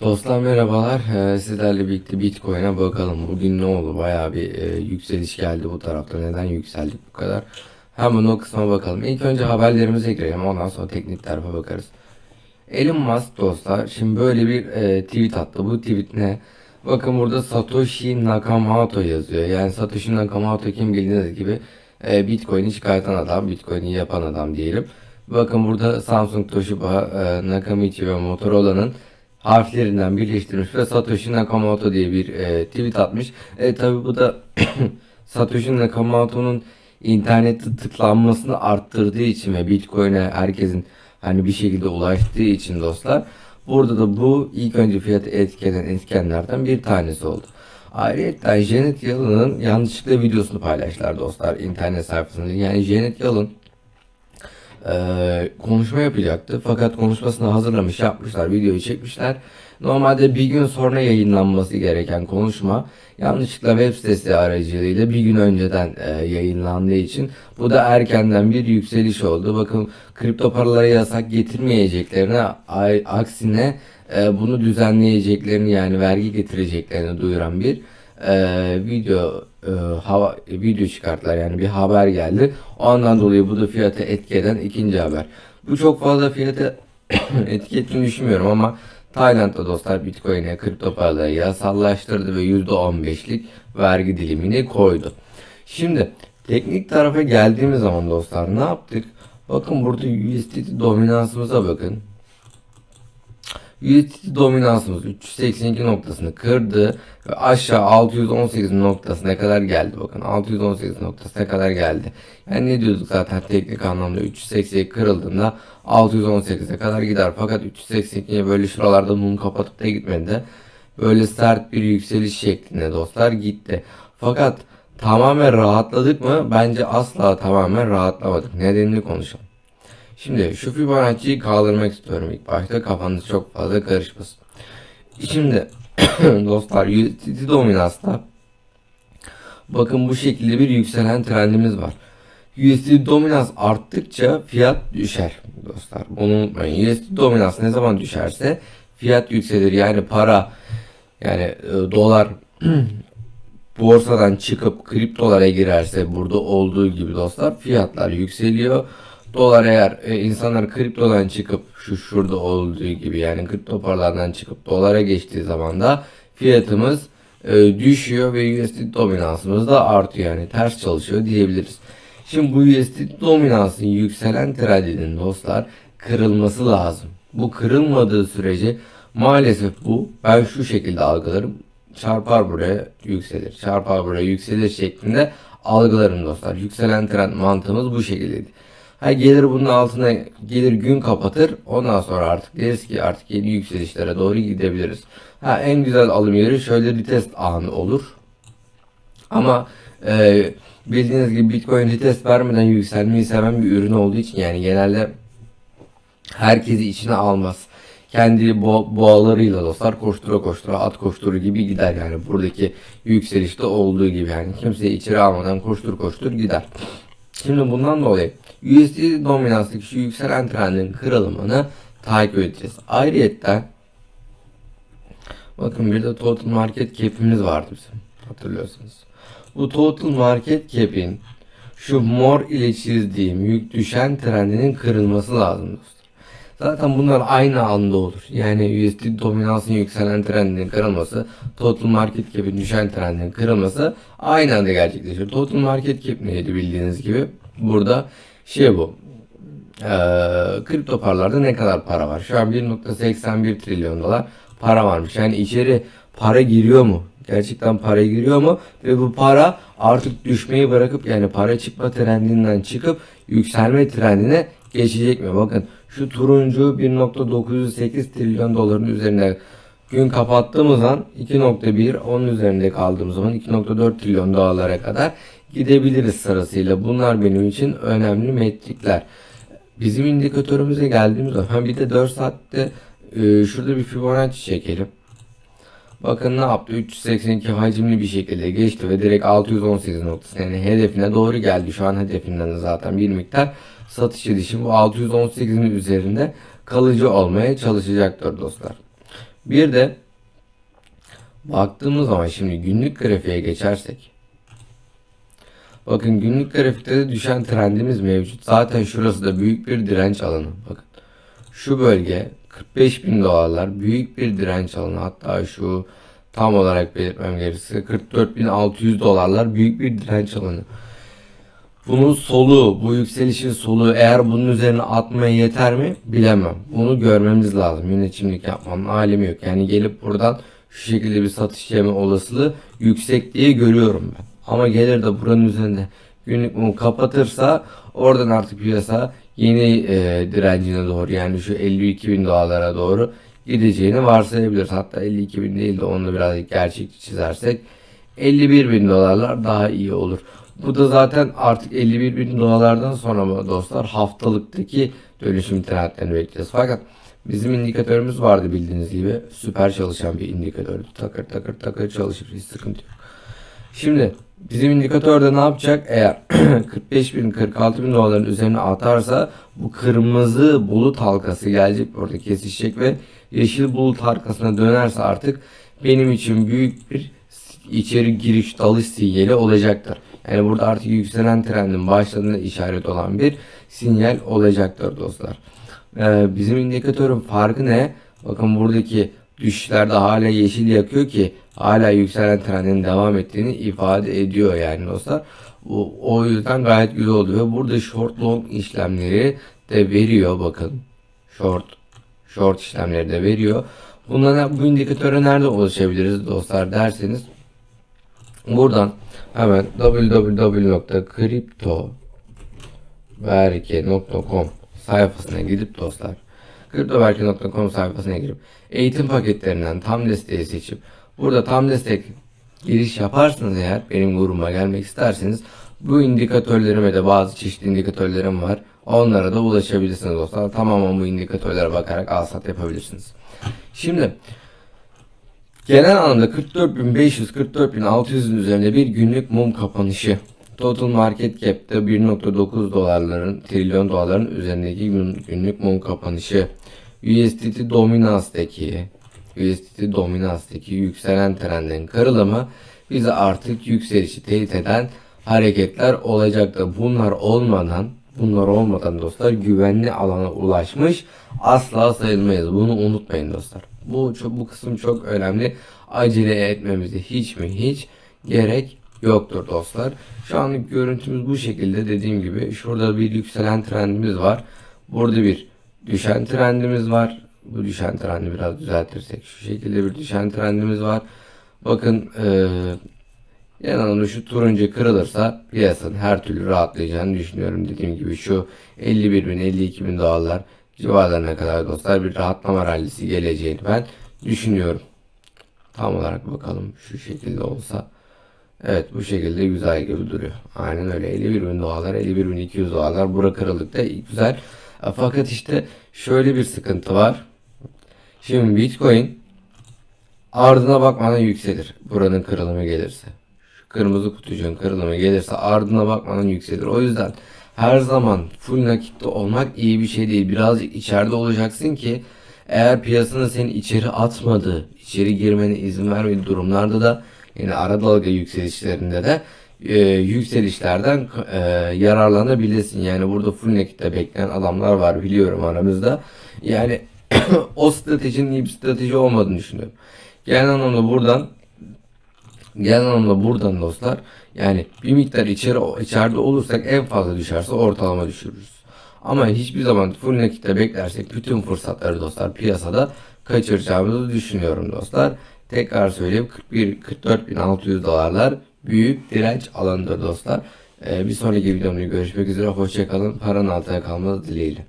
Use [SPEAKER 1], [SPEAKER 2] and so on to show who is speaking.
[SPEAKER 1] Dostlar merhabalar. Ee, sizlerle birlikte Bitcoin'e bakalım. Bugün ne oldu? Bayağı bir e, yükseliş geldi bu tarafta. Neden yükseldik bu kadar? Hemen o kısma bakalım. İlk önce haberlerimize girelim. Ondan sonra teknik tarafa bakarız. Elon Musk dostlar şimdi böyle bir e, tweet attı. Bu tweet ne? Bakın burada Satoshi Nakamoto yazıyor. Yani Satoshi Nakamoto kim bildiğiniz gibi e, Bitcoin'i çıkartan adam, Bitcoin'i yapan adam diyelim. Bakın burada Samsung, Toshiba, e, Nakamichi ve Motorola'nın harflerinden birleştirmiş ve Satoshi Nakamoto diye bir e, tweet atmış. E tabi bu da Satoshi Nakamoto'nun internette tıklanmasını arttırdığı için ve Bitcoin'e herkesin hani bir şekilde ulaştığı için dostlar burada da bu ilk önce fiyatı etkileyen etkenlerden bir tanesi oldu. Ayrıca Janet Yellen'ın yanlışlıkla videosunu paylaştılar dostlar internet sayfasında. Yani Janet Yellen e, konuşma yapacaktı. Fakat konuşmasını hazırlamış, yapmışlar, videoyu çekmişler. Normalde bir gün sonra yayınlanması gereken konuşma yanlışlıkla web sitesi aracılığıyla bir gün önceden e, yayınlandığı için bu da erkenden bir yükseliş oldu. Bakın kripto paralara yasak getirmeyeceklerine ay- aksine e, bunu düzenleyeceklerini yani vergi getireceklerini duyuran bir e, video e, hava video çıkarttılar yani bir haber geldi. Ondan dolayı bu da fiyatı etki eden ikinci haber. Bu çok fazla fiyatı etki düşünmüyorum ama Tayland'da dostlar Bitcoin'e kripto paraları yasallaştırdı ve %15'lik vergi dilimini koydu. Şimdi teknik tarafa geldiğimiz zaman dostlar ne yaptık? Bakın burada USDT dominansımıza bakın. USDT dominansımız 382 noktasını kırdı ve aşağı 618 noktasına kadar geldi. Bakın 618 noktasına kadar geldi. Yani ne diyorduk zaten teknik anlamda 382 kırıldığında 618'e kadar gider. Fakat 382'ye böyle şuralarda mum kapatıp da gitmedi. Böyle sert bir yükseliş şeklinde dostlar gitti. Fakat tamamen rahatladık mı? Bence asla tamamen rahatlamadık. Nedenini konuşalım. Şimdi şu Fibonacci'yi kaldırmak istiyorum ilk başta kafanız çok fazla karışmasın. Şimdi dostlar USDT dominansta bakın bu şekilde bir yükselen trendimiz var. USD dominans arttıkça fiyat düşer dostlar. Bunu unutmayın. USD dominans ne zaman düşerse fiyat yükselir. Yani para yani e, dolar borsadan çıkıp kriptolara girerse burada olduğu gibi dostlar fiyatlar yükseliyor. Dolar eğer e, insanlar kriptodan çıkıp şu şurada olduğu gibi yani kripto paralardan çıkıp dolara geçtiği zaman da fiyatımız e, düşüyor ve USD dominansımız da artıyor yani ters çalışıyor diyebiliriz. Şimdi bu USD dominansın yükselen trendinin dostlar kırılması lazım. Bu kırılmadığı sürece maalesef bu ben şu şekilde algılarım. Çarpar buraya yükselir. Çarpar buraya yükselir şeklinde algılarım dostlar. Yükselen trend mantığımız bu şekildeydi. Ha gelir bunun altına gelir gün kapatır. Ondan sonra artık deriz ki artık yeni yükselişlere doğru gidebiliriz. Ha en güzel alım yeri şöyle retest anı olur. Ama e, bildiğiniz gibi Bitcoin retest vermeden yükselmeyi seven bir ürün olduğu için yani genelde herkesi içine almaz. Kendi bo boğalarıyla dostlar koştura koştura at koşturu gibi gider yani buradaki yükselişte olduğu gibi yani kimseyi içeri almadan koştur koştur gider. Şimdi bundan dolayı USD dominanstaki şu yükselen trendin kırılımını takip edeceğiz. Ayrıyetten bakın bir de total market cap'imiz vardı bizim hatırlıyorsunuz. Bu total market cap'in şu mor ile çizdiğim yük düşen trendinin kırılması lazım dostlar. Zaten bunlar aynı anda olur. Yani USD dominansın yükselen trendinin kırılması, total market cap'in düşen trendinin kırılması aynı anda gerçekleşir. Total market cap neydi bildiğiniz gibi? Burada şey bu. Ee, kripto paralarda ne kadar para var? Şu an 1.81 trilyon dolar para varmış. Yani içeri para giriyor mu? Gerçekten para giriyor mu? Ve bu para artık düşmeyi bırakıp yani para çıkma trendinden çıkıp yükselme trendine geçecek mi? Bakın şu turuncu 1.908 trilyon doların üzerine gün kapattığımız an 2.1 onun üzerinde kaldığımız zaman 2.4 trilyon dolara kadar gidebiliriz sırasıyla. Bunlar benim için önemli metrikler. Bizim indikatörümüze geldiğimiz zaman bir de 4 saatte e, şurada bir Fibonacci çekelim. Bakın ne yaptı? 382 hacimli bir şekilde geçti ve direkt 618 noktası yani hedefine doğru geldi. Şu an hedefinden de zaten bir miktar satış edişim bu 618'in üzerinde kalıcı olmaya çalışacaktır dostlar. Bir de baktığımız zaman şimdi günlük grafiğe geçersek Bakın günlük grafikte de düşen trendimiz mevcut. Zaten şurası da büyük bir direnç alanı. Bakın şu bölge 45 bin dolarlar büyük bir direnç alanı. Hatta şu tam olarak belirtmem gerekirse 44.600 dolarlar büyük bir direnç alanı. Bunun solu, bu yükselişin solu eğer bunun üzerine atmaya yeter mi bilemem. Bunu görmemiz lazım. Yönetimlik yapmanın alemi yok. Yani gelip buradan şu şekilde bir satış yeme olasılığı yüksek diye görüyorum ben. Ama gelir de buranın üzerinde günlük mum kapatırsa oradan artık piyasa yeni e, direncine doğru yani şu 52 bin dolarlara doğru gideceğini varsayabiliriz. Hatta 52 bin değil de onu da birazcık gerçekçi çizersek 51 bin dolarlar daha iyi olur. Bu da zaten artık 51 bin dolarlardan sonra mı dostlar haftalıktaki dönüşüm trendlerini bekleyeceğiz. Fakat bizim indikatörümüz vardı bildiğiniz gibi süper çalışan bir indikatördü. Takır takır takır çalışır hiç sıkıntı yok. Şimdi bizim indikatörde ne yapacak? Eğer 45 bin 46 bin doların üzerine atarsa bu kırmızı bulut halkası gelecek orada kesişecek ve yeşil bulut halkasına dönerse artık benim için büyük bir içeri giriş dalış sinyali olacaktır. Yani burada artık yükselen trendin başladığına işaret olan bir sinyal olacaktır dostlar. Ee, bizim indikatörün farkı ne? Bakın buradaki düşüşlerde hala yeşil yakıyor ki hala yükselen trendin devam ettiğini ifade ediyor yani dostlar. O, o yüzden gayet güzel oluyor. Burada short long işlemleri de veriyor bakın. Short short işlemleri de veriyor. Bundan bu indikatöre nerede ulaşabiliriz dostlar derseniz buradan hemen www.kriptoverke.com sayfasına gidip dostlar kriptoverke.com sayfasına girip eğitim paketlerinden tam desteği seçip burada tam destek giriş yaparsanız eğer benim grubuma gelmek isterseniz bu indikatörlerime de bazı çeşitli indikatörlerim var. Onlara da ulaşabilirsiniz dostlar. Tamamen bu indikatörlere bakarak al sat yapabilirsiniz. Şimdi genel anlamda 44.500-44.600'ün üzerinde bir günlük mum kapanışı. Total market cap'te 1.9 dolarların, trilyon dolarların üzerindeki gün, günlük mum kapanışı. USDT dominansdaki USDT dominansdaki yükselen trendin kırılımı bize artık yükselişi teyit eden hareketler olacaktır. Bunlar olmadan bunlar olmadan dostlar güvenli alana ulaşmış asla sayılmayız. Bunu unutmayın dostlar. Bu bu kısım çok önemli. Acele etmemize hiç mi hiç gerek yoktur dostlar. Şu anlık görüntümüz bu şekilde dediğim gibi şurada bir yükselen trendimiz var. Burada bir düşen trendimiz var. Bu düşen trendi biraz düzeltirsek şu şekilde bir düşen trendimiz var. Bakın ee, yanında şu turuncu kırılırsa piyasanın her türlü rahatlayacağını düşünüyorum. Dediğim gibi şu 51 bin 52 bin dolarlar civarlarına kadar dostlar bir rahatlama rallisi geleceğini ben düşünüyorum. Tam olarak bakalım şu şekilde olsa. Evet bu şekilde güzel gibi duruyor. Aynen öyle 51 bin dolarlar 51 bin 200 dolarlar bura kırıldıkta güzel. E, Fakat işte şöyle bir sıkıntı var. Şimdi Bitcoin ardına bakmadan yükselir. Buranın kırılımı gelirse. Şu kırmızı kutucuğun kırılımı gelirse ardına bakmadan yükselir. O yüzden her zaman full nakitte olmak iyi bir şey değil. Birazcık içeride olacaksın ki eğer piyasanın seni içeri atmadığı, içeri girmene izin vermediği durumlarda da yani ara dalga yükselişlerinde de e, yükselişlerden e, yararlanabilirsin. Yani burada full nakitte bekleyen adamlar var biliyorum aramızda. Yani o stratejinin iyi bir strateji olmadığını düşünüyorum. Genel anlamda buradan genel anlamda buradan dostlar yani bir miktar içeri içeride olursak en fazla düşerse ortalama düşürürüz. Ama hiçbir zaman full nakitte beklersek bütün fırsatları dostlar piyasada kaçıracağımızı düşünüyorum dostlar. Tekrar söyleyeyim 41 44.600 dolarlar büyük direnç alanıdır dostlar. Ee, bir sonraki videomda görüşmek üzere. Hoşçakalın. Paranın altına kalmaz dileğiyle.